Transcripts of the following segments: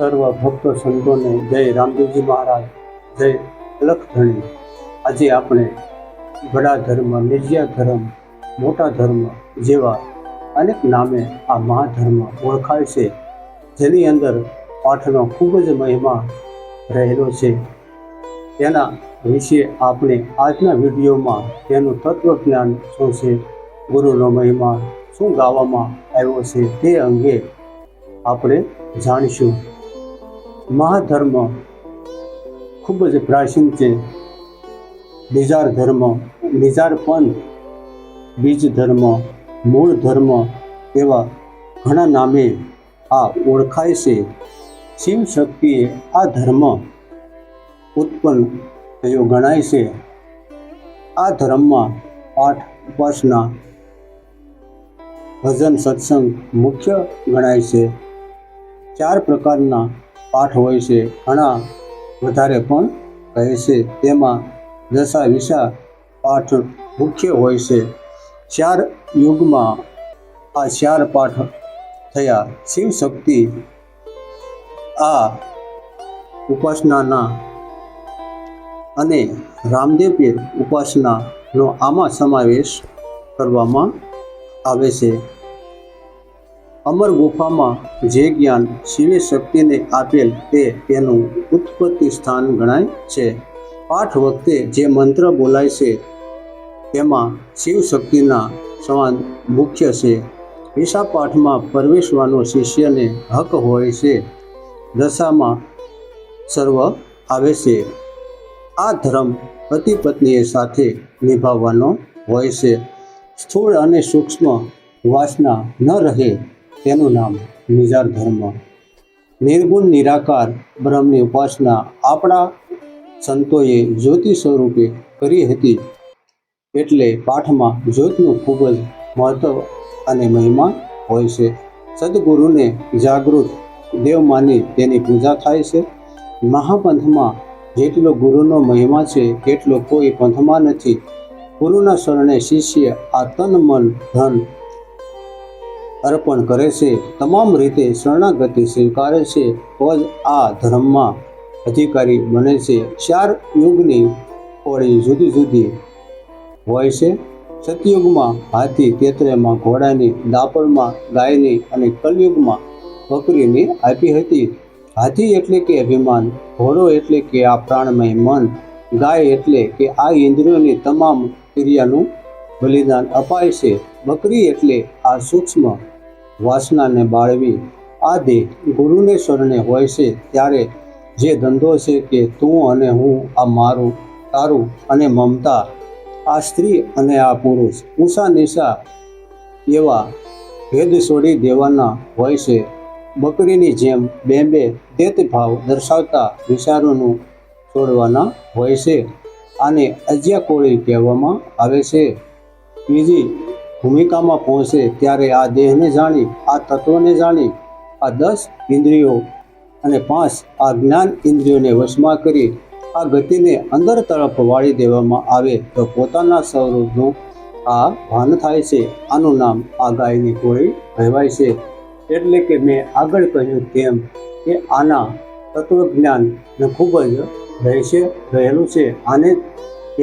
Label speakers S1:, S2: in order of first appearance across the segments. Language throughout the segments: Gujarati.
S1: સર્વ ભક્તો સંતોને જય રામદેવજી મહારાજ, જય લખધણી. આજે આપણે બડા ધર્મ નિજ્યા ધર્મ, મોટા ધર્મ જેવા અનેક નામે આ મહાધર્મ ઓળખાય છે, જેની અંદર પાઠનો ખૂબ જ મહિમા રહેલો છે. તેના વિશે આપણે આજના વિડીયોમાં તેનું તત્વજ્ઞાન શું છે, ગુરુનો મહિમા શું ગાવામાં આવ્યો છે તે અંગે આપણે જાણીશું. મહાધર્મ ખૂબ જ પ્રાચીન છે. બીજાર ધર્મ નિજાર પંથ, બીજ ધર્મ, મૂળ ધર્મ એવા ઘણા નામે આ ઓળખાય છે. શિવ શક્તિએ આ ધર્મ ઉત્પન્ન થયો ગણાય છે. આ ધર્મમાં પાઠ ઉપાસના, ભજન, સત્સંગ મુખ્ય ગણાય છે. ચાર પ્રકારના પાઠ હોય છે, ઘણા વધારે પણ કહે છે. તેમાં દશા વિશા પાઠ મુખ્ય હોય છે. ચાર યુગમાં આ ચાર પાઠ થયા. શિવ શક્તિ આ ઉપાસનાના અને રામદેવ ઉપાસનાનો આમાં સમાવેશ કરવામાં આવે છે. અમર ગુફામાં જે જ્ઞાન શિવે શક્તિને આપેલ તે તેનું ઉત્પત્તિ સ્થાન ગણાય છે. પાઠ વખતે જે મંત્ર બોલાય છે, તેમાં શિવ શક્તિના સમાન મુખ્ય છે. વિશા પાઠમાં પ્રવેશવાનો શિષ્યને હક હોય છે. દશામાં સર્વ આવે છે. આ ધર્મ પતિ પત્નીએ સાથે નિભાવવાનો હોય છે. સ્થૂળ અને સૂક્ષ્મ વાસના ન રહે તેનું નામ નિજાર ધર્મ. નિર્ગુણ, નિરાકાર બ્રહ્મની ઉપાસના આપણા સંતોએ જ્યોતિ સ્વરૂપે કરી હતી એટલે પાઠમાં જ્યોતનું ખૂબ જ મહત્વ અને મહિમા હોય છે. સદગુરુને જાગૃત દેવ માની તેની પૂજા થાય છે. મહાપંથમાં જેટલો ગુરુનો મહિમા છે તેટલો કોઈ પંથમાં નથી. ગુરુના શરણે શિષ્ય આ તન, મન, ધન અર્પણ કરે છે. તમામ રીતે શરણાગતિ સ્વીકારે છે. પદ આ ધર્મમાં અધિકારી બને છે. ચાર યુગની હોળી જુદી જુદી હોય છે. સતયુગમાં હાથી તેતરેમાં ઘોડાની દાપણમાં ગાયની અને કલયુગમાં બકરીની આપી હતી. હાથી એટલે કે અભિમાન, ઘોડો એટલે કે આ પ્રાણમય મન, ગાય એટલે કે આ ઇન્દ્રિયોની તમામ ક્રિયાનું બલિદાન અપાય છે. બકરી એટલે આ સૂક્ષ્મ વાસનાને બાળવી આ દેહ ગુરુને શરણે હોય છે ત્યારે જે ધંધો છે કે તું અને હું આ મારું, તારું અને મમતા, આ સ્ત્રી અને આ પુરુષ ઊંચા નિશા એવા ભેદ છોડી દેવાના હોય છે. બકરીની જેમ બે બે દેતભાવ દર્શાવતા વિચારોનું છોડવાના હોય છે. આને અજ્યા કોળી કહેવામાં આવે છે. બીજી ભૂમિકામાં પહોંચે ત્યારે આ દેહને જાણી, આ તત્વને જાણી, આ દસ ઇન્દ્રિયો અને પાંચ આ જ્ઞાન ઇન્દ્રિયોને વશમાં કરી, આ ગતિને અંદર તરફ વાળી દેવામાં આવે તો પોતાના સ્વરૂપનું આ ભાન થાય છે. આનું નામ આ ગાયની કોળી કહેવાય છે. એટલે કે મેં આગળ કહ્યું તેમ કે આના તત્વજ્ઞાન ખૂબ જ રહેશે, રહેલું છે. આને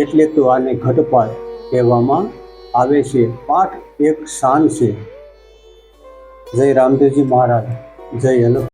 S1: એટલે તો આને ઘટપાટ કહેવામાં આવે છે પાઠ એક શાન છે. જય રામદેવજી મહારાજ જય અલગ